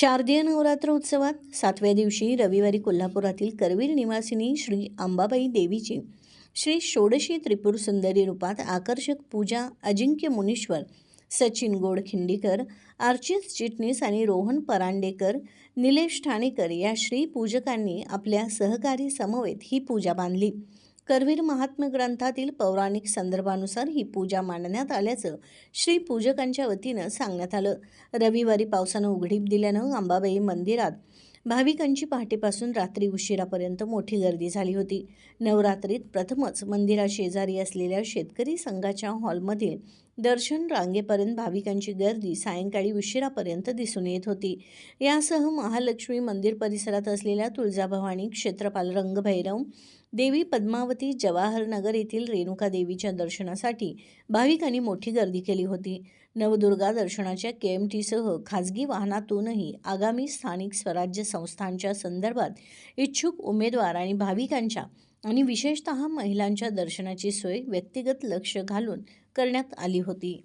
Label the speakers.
Speaker 1: शारदीय नवरात्र उत्सवात सातव्या दिवशी रविवारी कोल्हापुरातील करवीर निवासिनी श्री अंबाबाई देवीची श्री षोडशी त्रिपुर सुंदरी रूपात आकर्षक पूजा अजिंक्य मुनीश्वर सचिन गोडखिंडीकर आर्चिस चिटणीस आणि रोहन परांडेकर निलेश ठाणेकर या श्री पूजकांनी आपल्या सहकारी समवेत ही पूजा बांधली. करवीर महात्म्य ग्रंथातील पौराणिक संदर्भानुसार ही पूजा मांडण्यात आल्याचं श्री पूजकांच्या वतीनं सांगण्यात आलं. रविवारी पावसानं उघडीप दिल्यानं अंबाबाई मंदिरात भाविकांची पहाटेपासून रात्री उशिरापर्यंत मोठी गर्दी झाली होती. नवरात्रीत प्रथमच मंदिराशेजारी असलेल्या शेतकरी संघाच्या हॉलमधील दर्शन रांगेपर्यंत भाविकांची गर्दी सायंकाळी उशिरापर्यंत दिसून येत होती. यासह महालक्ष्मी मंदिर परिसरात असलेल्या तुळजाभवानी क्षेत्रपाल रंगभैरव देवी पद्मावती जवाहरनगर येथील रेणुका देवीच्या दर्शनासाठी भाविकांनी मोठी गर्दी केली होती. नवदुर्गा दर्शनाच्या के एम टीसह खाजगी वाहनातूनही आगामी स्थानिक स्वराज्य संस्थांच्या संदर्भात इच्छुक उमेदवार आणि भाविकांच्या आणि विशेषतः महिलांच्या दर्शनाची सोय व्यक्तिगत लक्ष घालून करण्यात आली होती.